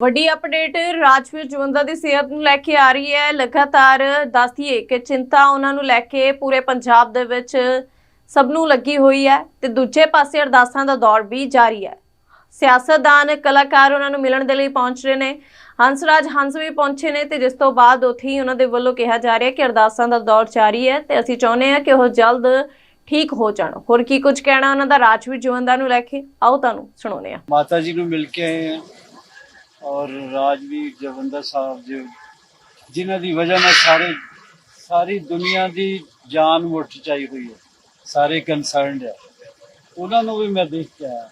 ਵੱਡੀ ਅਪਡੇਟ ਰਾਜਵੀਰ ਜਵੰਦਾ ਦੀ ਸਿਹਤ ਨੂੰ ਲੈ ਕੇ ਆ ਰਹੀ ਹੈ। ਲਗਾਤਾਰ ਦੱਸਦੀਏ ਕਿ ਚਿੰਤਾ ਉਹਨਾਂ ਨੂੰ ਲੈ ਕੇ ਪੂਰੇ ਪੰਜਾਬ ਦੇ ਵਿੱਚ ਸਭ ਨੂੰ ਲੱਗੀ ਹੋਈ ਹੈ ਤੇ ਦੂਜੇ ਪਾਸੇ ਅਰਦਾਸਾਂ ਦਾ ਦੌਰ ਵੀ ਜਾਰੀ ਹੈ। ਸਿਆਸਤਦਾਨ ਕਲਾਕਾਰ ਉਹਨਾਂ ਨੂੰ ਮਿਲਣ ਦੇ ਲਈ ਪਹੁੰਚ ਰਹੇ ਨੇ। ਹੰਸਰਾਜ ਹੰਸ ਵੀ ਪਹੁੰਚੇ ਨੇ ਤੇ ਜਿਸ ਤੋਂ ਬਾਅਦ ਉੱਥੇ ਹੀ ਉਹਨਾਂ ਦੇ ਵੱਲੋਂ ਕਿਹਾ ਜਾ ਰਿਹਾ ਕਿ ਅਰਦਾਸਾਂ ਦਾ ਦੌਰ ਜਾਰੀ ਹੈ ਤੇ ਅਸੀਂ ਚਾਹੁੰਦੇ ਹਾਂ ਕਿ ਉਹ ਜਲਦ ਠੀਕ ਹੋ ਜਾਣ। ਹੋਰ ਕੀ ਕੁਝ ਕਹਿਣਾ ਉਹਨਾਂ ਦਾ ਰਾਜਵੀਰ ਜਵੰਦਾ ਨੂੰ ਲੈ ਕੇ? ਆਓ ਤੁਹਾਨੂੰ ਸੁਣਾਉਂਦੇ ਹਾਂ। ਮਾਤਾ ਜੀ ਨੂੰ ਮਿਲ ਕੇ ਆਏ ਹਾਂ। ਔਰ ਰਾਜਵੀਰ ਜਵੰਦਾ ਸਾਹਿਬ ਜੀ, ਜਿਨ੍ਹਾਂ ਦੀ ਵਜ੍ਹਾ ਨਾਲ ਸਾਰੇ, ਸਾਰੀ ਦੁਨੀਆ ਦੀ ਜਾਨ ਮੁੱਠ ਚਾਈ ਹੋਈ ਹੈ, ਸਾਰੇ ਕੰਸਰਨਡ ਹੈ। ਉਹਨਾਂ ਨੂੰ ਵੀ ਮੈਂ ਦੇਖ ਕੇ ਆਇਆ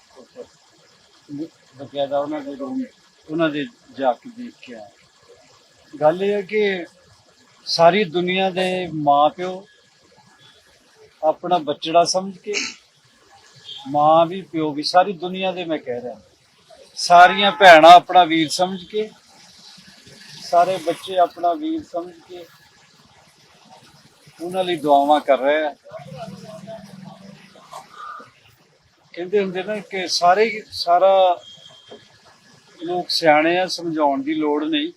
ਬਕਾਇਦਾ ਉਹਨਾਂ ਦੇ ਰੂਮ, ਉਹਨਾਂ ਦੇ ਜਾ ਕੇ ਦੇਖ ਕੇ ਆਇਆ। ਗੱਲ ਇਹ ਹੈ ਕਿ ਸਾਰੀ ਦੁਨੀਆ ਦੇ ਮਾਪਿਓ ਆਪਣਾ ਬੱਚੜਾ ਸਮਝ ਕੇ ਮਾਂ ਵੀ ਪਿਓ ਵੀ ਸਾਰੀ ਦੁਨੀਆ ਦੇ ਮੈਂ ਕਹਿ ਰਿਹਾ। ਸਾਰੀਆਂ ਭੈਣਾਂ ਆਪਣਾ ਵੀਰ ਸਮਝ ਕੇ, ਸਾਰੇ ਬੱਚੇ ਆਪਣਾ ਵੀਰ ਸਮਝ ਕੇ ਉਹਨਾਂ ਲਈ ਦੁਆਵਾਂ ਕਰ ਰਹੇ ਆ। ਕਹਿੰਦੇ ਹੁੰਦੇ ਨਾ ਕਿ ਸਾਰੇ ਸਾਰਾ ਲੋਕ ਸਿਆਣੇ ਆ, ਸਮਝਾਉਣ ਦੀ ਲੋੜ ਨਹੀਂ।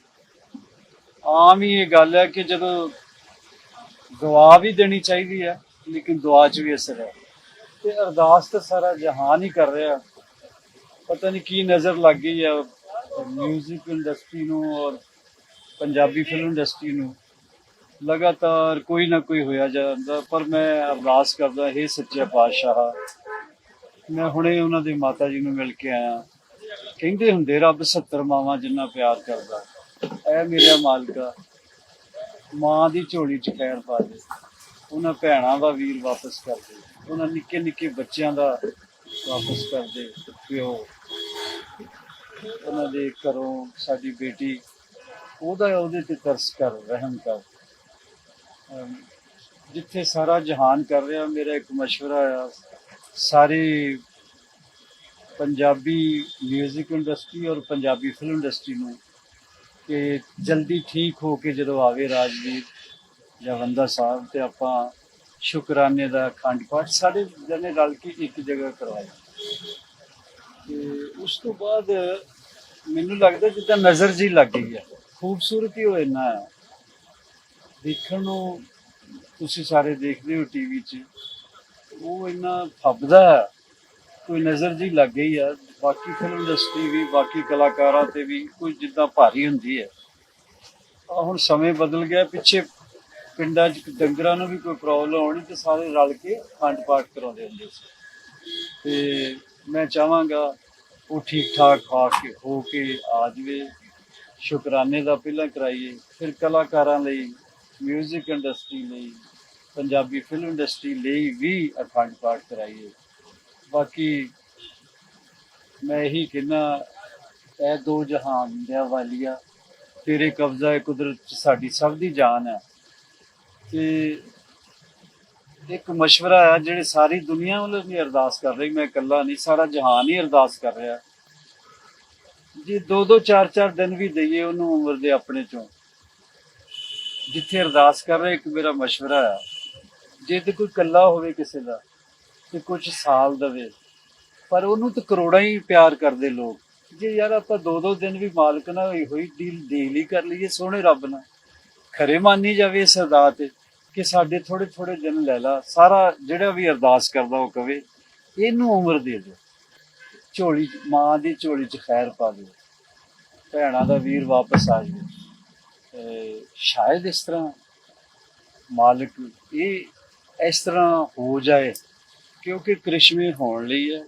ਆਮ ਹੀ ਇਹ ਗੱਲ ਹੈ ਕਿ ਜਦੋਂ ਦੁਆ ਵੀ ਦੇਣੀ ਚਾਹੀਦੀ ਹੈ, ਲੇਕਿਨ ਦੁਆ 'ਚ ਵੀ ਅਸਰ ਹੈ। ਤੇ ਅਰਦਾਸ ਤਾਂ ਸਾਰਾ ਜਹਾਨ ਹੀ ਕਰ ਰਿਹਾ। ਪਤਾ ਨਹੀਂ ਕੀ ਨਜ਼ਰ ਲੱਗ ਗਈ ਆ 뮤직 ਇੰਡਸਟਰੀ ਨੂੰ ਔਰ ਪੰਜਾਬੀ ਫਿਲਮ ਇੰਡਸਟਰੀ ਨੂੰ। ਲਗਾਤਾਰ ਕੋਈ ਨਾ ਕੋਈ ਹੋਇਆ ਜਾਂਦਾ, ਪਰ ਮੈਂ ਅਰਦਾਸ ਕਰਦਾ, ਹੈ ਸੱਚੇ ਪਾਤਸ਼ਾਹ, ਮੈਂ ਹੁਣੇ ਉਹਨਾਂ ਦੇ ਮਾਤਾ ਜੀ ਨੂੰ ਮਿਲ ਕੇ ਆਇਆ। ਕਹਿੰਦੇ ਹੁੰਦੇ, ਰੱਬ 70 ਮਾਵਾਂ ਜਿੰਨਾ ਪਿਆਰ ਕਰਦਾ, ਐ ਮੇਰੇ ਮਾਲਕਾ ਮਾਂ ਦੀ ਝੋਲੀ 'ਚ ਖੈਰ ਪਾ ਦੇ, ਉਹਨਾਂ ਭੈਣਾਂ ਦਾ ਵੀਰ ਵਾਪਸ ਕਰ ਦੇ, ਉਹਨਾਂ ਨਿੱਕੇ ਨਿੱਕੇ ਬੱਚਿਆਂ ਦਾ ਵਾਪਸ ਕਰ ਦੇ, ਪਿਓ। ਉਹਨਾਂ ਦੇ ਘਰੋਂ ਸਾਡੀ ਬੇਟੀ, ਉਹਦਾ ਉਹਦੇ ਤੇ ਤਰਸ ਕਰ, ਰਹਿਮ ਕਰ। ਜਿੱਥੇ ਸਾਰਾ ਜਹਾਨ ਕਰ ਰਿਹਾ, ਮੇਰਾ ਇੱਕ ਮਸ਼ਵਰਾ ਆ। ਸਾਰੇ ਪੰਜਾਬੀ 뮤직 ਇੰਡਸਟਰੀ ਔਰ ਪੰਜਾਬੀ ਫਿਲਮ ਇੰਡਸਟਰੀ ਨੂੰ ਕਿ ਜਲਦੀ ਠੀਕ ਹੋ ਕੇ ਜਦੋਂ ਆਵੇ ਰਾਜਵੀਰ ਜਵੰਦਾ ਸਾਹਿਬ ਤੇ ਆਪਾਂ ਸ਼ੁਕਰਾਨੇ ਦਾ ਅਖੰਡ ਪਾਠ, ਸਾਡੇ ਜਨੇ ਰਲ ਕੇ ਇੱਕ ਜਗ੍ਹਾ ਕਰਵਾਇਆ। ਤੇ ਉਸ ਤੋਂ ਬਾਅਦ ਮੈਨੂੰ ਲੱਗਦਾ ਜਿੱਦਾਂ ਨਜ਼ਰ ਜੀ ਲੱਗ ਗਈ ਹੈ। ਖੂਬਸੂਰਤੀ ਉਹ ਇੰਨਾ ਹੈ। ਦੇਖਣ ਨੂੰ ਤੁਸੀਂ ਸਾਰੇ ਦੇਖਦੇ ਹੋ ਟੀਵੀ 'ਚ। ਉਹ ਇੰਨਾ ਫੱਬਦਾ ਹੈ। ਕੋਈ ਨਜ਼ਰ ਜੀ ਲੱਗ ਗਈ ਆ ਬਾਕੀ ਫਿਲਮ ਇੰਡਸਟਰੀ ਵੀ, ਬਾਕੀ ਕਲਾਕਾਰਾਂ ਤੇ ਵੀ ਕੋਈ ਜਿੱਦਾਂ ਭਾਰੀ ਹੁੰਦੀ ਹੈ। ਆ ਹੁਣ ਸਮੇਂ ਬਦਲ ਗਿਆ। ਪਿੱਛੇ ਪਿੰਡਾਂ 'ਚ ਡੰਗਰਾਂ ਨੂੰ ਵੀ ਕੋਈ ਪ੍ਰੋਬਲਮ ਆਉਣੀ ਤੇ ਸਾਰੇ ਰਲ ਕੇ ਖੰਡ ਪਾਠ ਕਰਾਉਂਦੇ ਹੁੰਦੇ ਸੀ। ਤੇ ਮੈਂ ਚਾਹਾਂਗਾ ਉਹ ਠੀਕ ਠਾਕ ਖਾ ਕੇ ਹੋ ਕੇ ਆ ਜਵੇ। ਸ਼ੁਕਰਾਨੇ ਦਾ ਪਹਿਲਾਂ ਕਰਾਈਏ। ਫਿਰ ਕਲਾਕਾਰਾਂ ਲਈ 뮤직 ਇੰਡਸਟਰੀ ਲਈ, ਪੰਜਾਬੀ ਫਿਲਮ ਇੰਡਸਟਰੀ ਲਈ ਵੀ ਅਖੰਡ ਪਾਠ ਕਰਾਈਏ। ਬਾਕੀ ਮੈਂ ਇਹੀ ਕਹਿਣਾ ਇਹ ਦੋ ਜਹਾਨ ਦੇ ਵਾਲੀਆ। ਤੇਰੇ ਕਬਜ਼ਾ ਹੈ ਕੁਦਰਤ 'ਚ ਸਾਡੀ ਸਭ ਦੀ ਜਾਨ ਹੈ। ਤੇ ਇੱਕ ਮਸ਼ਵਰਾ ਹੈ ਜਿਹੜੇ ਸਾਰੀ ਦੁਨੀਆ ਵੱਲੋਂ ਵੀ ਅਰਦਾਸ ਕਰ ਰਹੀ ਮੈਂ ਇਕੱਲਾ ਨਹੀਂ ਸਾਰਾ ਜਹਾਨ ਹੀ ਅਰਦਾਸ ਕਰ ਰਿਹਾ ਜੇ ਦੋ ਦੋ ਚਾਰ ਚਾਰ ਦਿਨ ਵੀ ਦਈਏ ਉਹਨੂੰ ਉਮਰ ਦੇ ਆਪਣੇ ਚੋਂ ਜਿੱਥੇ ਅਰਦਾਸ ਕਰ ਰਹੇ ਇੱਕ ਮੇਰਾ ਮਸ਼ਵਰਾ ਹੈ ਜੇ ਤੇ ਕੋਈ ਇਕੱਲਾ ਹੋਵੇ ਕਿਸੇ ਦਾ ਤੇ ਕੁਝ ਸਾਲ ਦਵੇ ਪਰ ਉਹਨੂੰ ਤਾਂ ਕਰੋੜਾਂ ਹੀ ਪਿਆਰ ਕਰਦੇ ਲੋਕ ਜੇ ਯਾਰ ਆਪਾਂ ਦੋ ਦੋ ਦਿਨ ਵੀ ਮਾਲਕ ਨਾਲ ਹੋਈ ਹੋਈ ਡੀਲ ਡੀਲ ਹੀ ਕਰ ਲਈਏ ਸੋਹਣੇ ਰੱਬ ਨਾਲ ਖਰੇ ਮੰਨੀ ਜਾਵੇ ਇਸ ਅਰਦਾਸ ਤੇ ਕਿ ਸਾਡੇ ਥੋੜੇ ਥੋੜੇ ਦਿਨ ਲੈ ਲਾ, ਸਾਰਾ ਜਿਹੜਾ ਵੀ ਅਰਦਾਸ ਕਰਦਾ ਉਹ ਕਵੇ, ਇਹਨੂੰ ਉਮਰ ਦੇ ਦਿਓ। ਝੋਲੀ ਮਾਂ ਦੀ ਝੋਲੀ 'ਚ ਖੈਰ ਪਾ ਦਿਓ। ਭੈਣਾਂ ਦਾ ਵੀਰ ਵਾਪਸ ਆ ਜਾਵੇ। ਸ਼ਾਇਦ ਇਸ ਤਰ੍ਹਾਂ ਮਾਲਕ ਇਹ, ਇਸ ਤਰ੍ਹਾਂ ਹੋ ਜਾਏ, ਕਿਉਂਕਿ ਕ੍ਰਿਸ਼ਮੇ ਹੋਣ ਲਈ ਹੈ,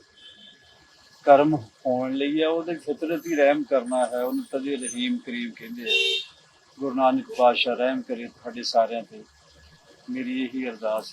ਕਰਮ ਹੋਣ ਲਈ ਹੈ, ਉਹਦੇ ਫਿਤਰਤ ਹੀ ਰਹਿਮ ਕਰਨਾ ਹੈ, ਉਹਨੂੰ ਤਦੇ ਰਹੀਮ ਕਰੀਮ ਕਹਿੰਦੇ ਆ। ਗੁਰੂ ਨਾਨਕ ਪਾਤਸ਼ਾਹ ਰਹਿਮ ਕਰੇ ਤੁਹਾਡੇ ਸਾਰਿਆਂ ਤੇ। ਮੇਰੀ ਇਹੀ ਅਰਦਾਸ ਹੈ।